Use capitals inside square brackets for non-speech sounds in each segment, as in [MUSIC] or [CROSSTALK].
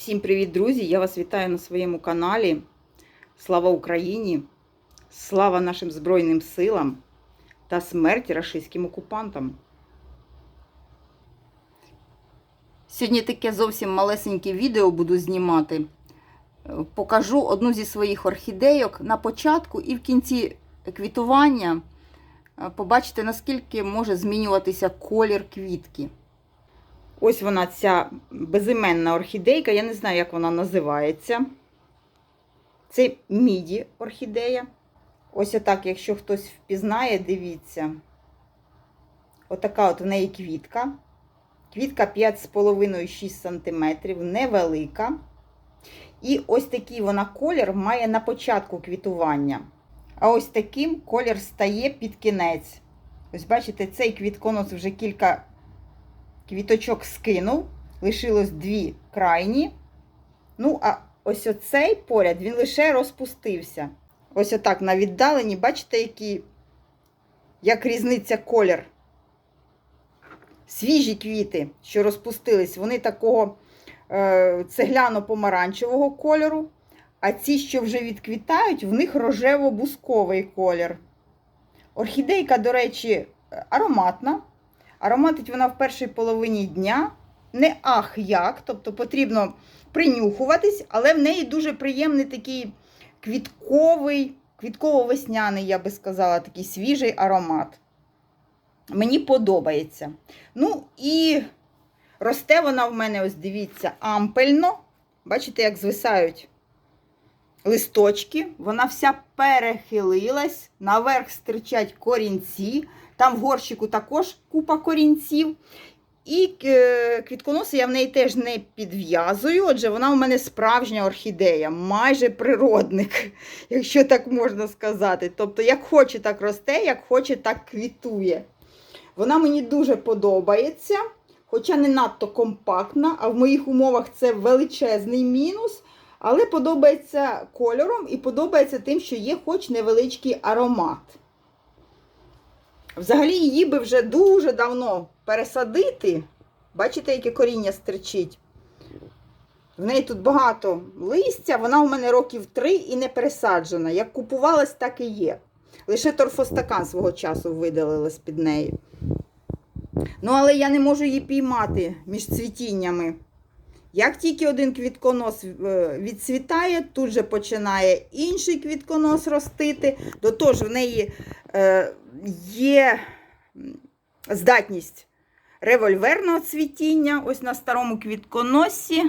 Всім привіт, друзі! Я вас вітаю на своєму каналі. Слава Україні! Слава нашим Збройним силам та смерть рашистським окупантам. Сьогодні таке зовсім малесеньке відео буду знімати. Покажу одну зі своїх орхідейок на початку і в кінці квітування. Е, Побачите, наскільки може змінюватися колір квітки. Ось вона, ця безіменна орхідейка, я не знаю, як вона називається. Це міді орхідея. Ось отак, якщо хтось впізнає, дивіться. Отака от в неї квітка. Квітка 5,5-6 см, невелика. І ось такий вона колір має на початку квітування. А ось таким колір стає під кінець. Ось бачите, цей квітконос вже кілька квіточок скинув, лишилось дві крайні. Ну, а ось оцей поряд він лише розпустився. Ось отак на віддаленні, бачите, які, як різниця колір. Свіжі квіти, що розпустились, вони такого е, цегляно-помаранчевого кольору. А ці, що вже відквітають, в них рожево-бусковий колір. Орхідейка, до речі, ароматна. Ароматить вона в першій половині дня. Не ах як, тобто потрібно принюхуватись, але в неї дуже приємний такий квітковий, квітково-весняний, я би сказала, такий свіжий аромат. Мені подобається. Ну і росте вона в мене, ось дивіться, ампельно. Бачите, як звисають листочки. Вона вся перехилилась, наверх стирчать корінці. Там в горщику також купа корінців. І е, квітконоси я в неї теж не підв'язую. Отже, вона у мене справжня орхідея, майже природник, [LAUGHS] якщо так можна сказати. Тобто, як хоче, так росте, як хоче, так квітує. Вона мені дуже подобається, хоча не надто компактна, а в моїх умовах це величезний мінус. Але подобається кольором і подобається тим, що є хоч невеличкий аромат. Взагалі її би вже дуже давно пересадити. Бачите, яке коріння стерчить. В неї тут багато листя, вона у мене років три і не пересаджена. Як купувалась, так і є. Лише торфостакан свого часу видалила з-під неї. Ну, але я не можу її піймати між цвітіннями. Як тільки один квітконос е, відцвітає, тут же починає інший квітконос ростити. До того ж, в неї е, є здатність револьверного цвітіння. Ось на старому квітконосі.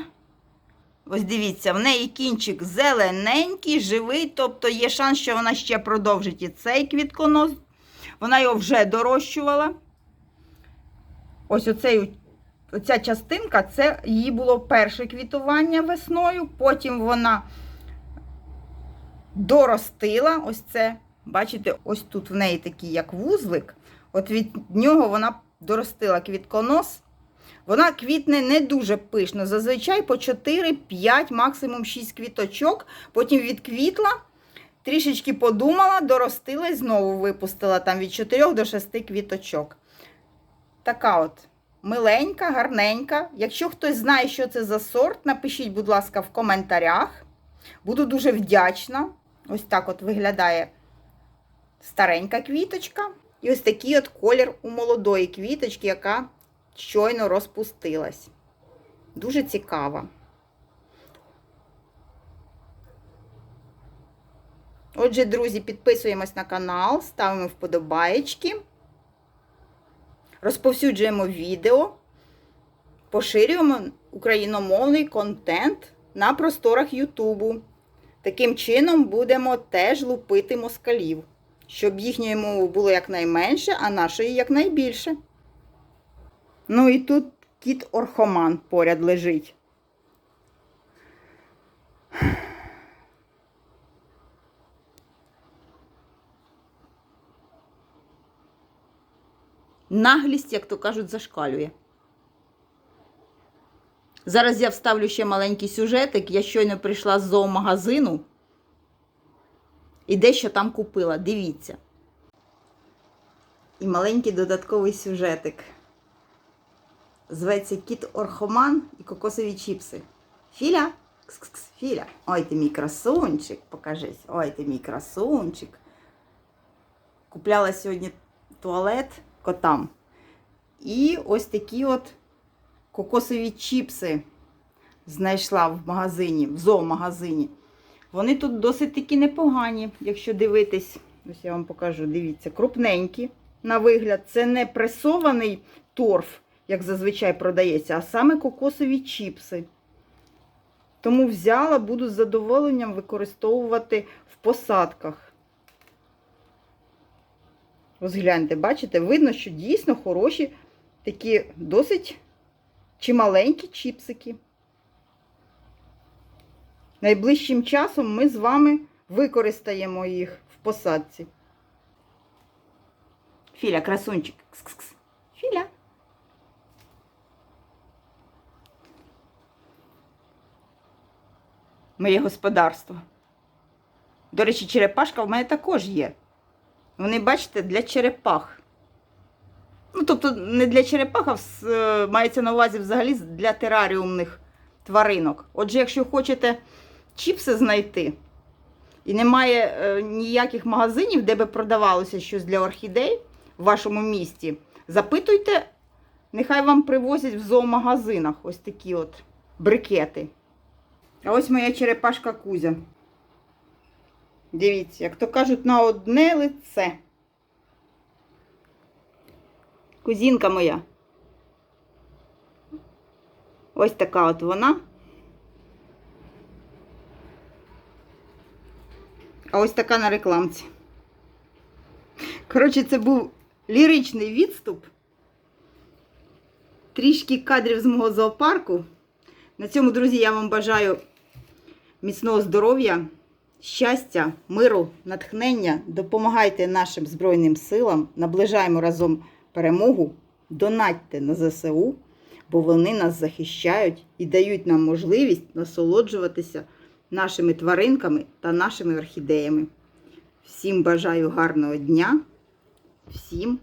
Ось дивіться, в неї кінчик зелененький, живий, тобто є шанс, що вона ще продовжить і цей квітконос. Вона його вже дорощувала. Ось оцей Оця частинка це її було перше квітування весною, потім вона доростила. Ось це, бачите, ось тут в неї такий як вузлик. От від нього вона доростила квітконос. Вона квітне не дуже пишно. Зазвичай по 4-5, максимум 6 квіточок. Потім відквітла, трішечки подумала, доростила і знову випустила там від 4 до 6 квіточок. Така от миленька, гарненька. Якщо хтось знає, що це за сорт, напишіть, будь ласка, в коментарях. Буду дуже вдячна. Ось так от виглядає старенька квіточка. І ось такий от колір у молодої квіточки, яка щойно розпустилась. Дуже цікава. Отже, друзі, підписуємось на канал, ставимо вподобаєчки розповсюджуємо відео, поширюємо україномовний контент на просторах Ютубу. Таким чином будемо теж лупити москалів, щоб їхньої мови було якнайменше, а нашої якнайбільше. Ну і тут кіт Орхоман поряд лежить. Наглість, як то кажуть, зашкалює. Зараз я вставлю ще маленький сюжетик. Я щойно прийшла з зоомагазину і дещо там купила. Дивіться. і маленький додатковий сюжетик. Зветься Кіт Орхоман і кокосові чіпси. Філя? Кс-кс-кс, Філя. Ой, ти мій красунчик, покажись. Ой, ти мій красунчик. Купляла сьогодні туалет котам. І ось такі от кокосові чіпси знайшла в магазині, в зоомагазині. Вони тут досить таки непогані, якщо дивитись. Ось я вам покажу, дивіться, крупненькі на вигляд. Це не пресований торф, як зазвичай продається, а саме кокосові чіпси. Тому взяла, буду з задоволенням використовувати в посадках. Ось гляньте, бачите, видно, що дійсно хороші такі досить чималенькі чіпсики. Найближчим часом ми з вами використаємо їх в посадці. Філя, красунчик. Кс-кс-кс. Філя. Моє господарство. До речі, черепашка в мене також є. Вони, бачите, для черепах. Ну, тобто, не для черепах, а е, мається на увазі взагалі для тераріумних тваринок. Отже, якщо хочете чіпси знайти, і немає е, ніяких магазинів, де би продавалося щось для орхідей в вашому місті, запитуйте, нехай вам привозять в зоомагазинах ось такі от брикети. А ось моя черепашка Кузя. Дивіться, як то кажуть, на одне лице. Кузінка моя. Ось така от вона. А ось така на рекламці. Коротше, це був ліричний відступ. Трішки кадрів з мого зоопарку. На цьому, друзі, я вам бажаю міцного здоров'я, щастя, миру, натхнення. Допомагайте нашим Збройним силам, наближаємо разом перемогу, донатьте на ЗСУ, бо вони нас захищають і дають нам можливість насолоджуватися нашими тваринками та нашими орхідеями. Всім бажаю гарного дня, всім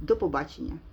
до побачення!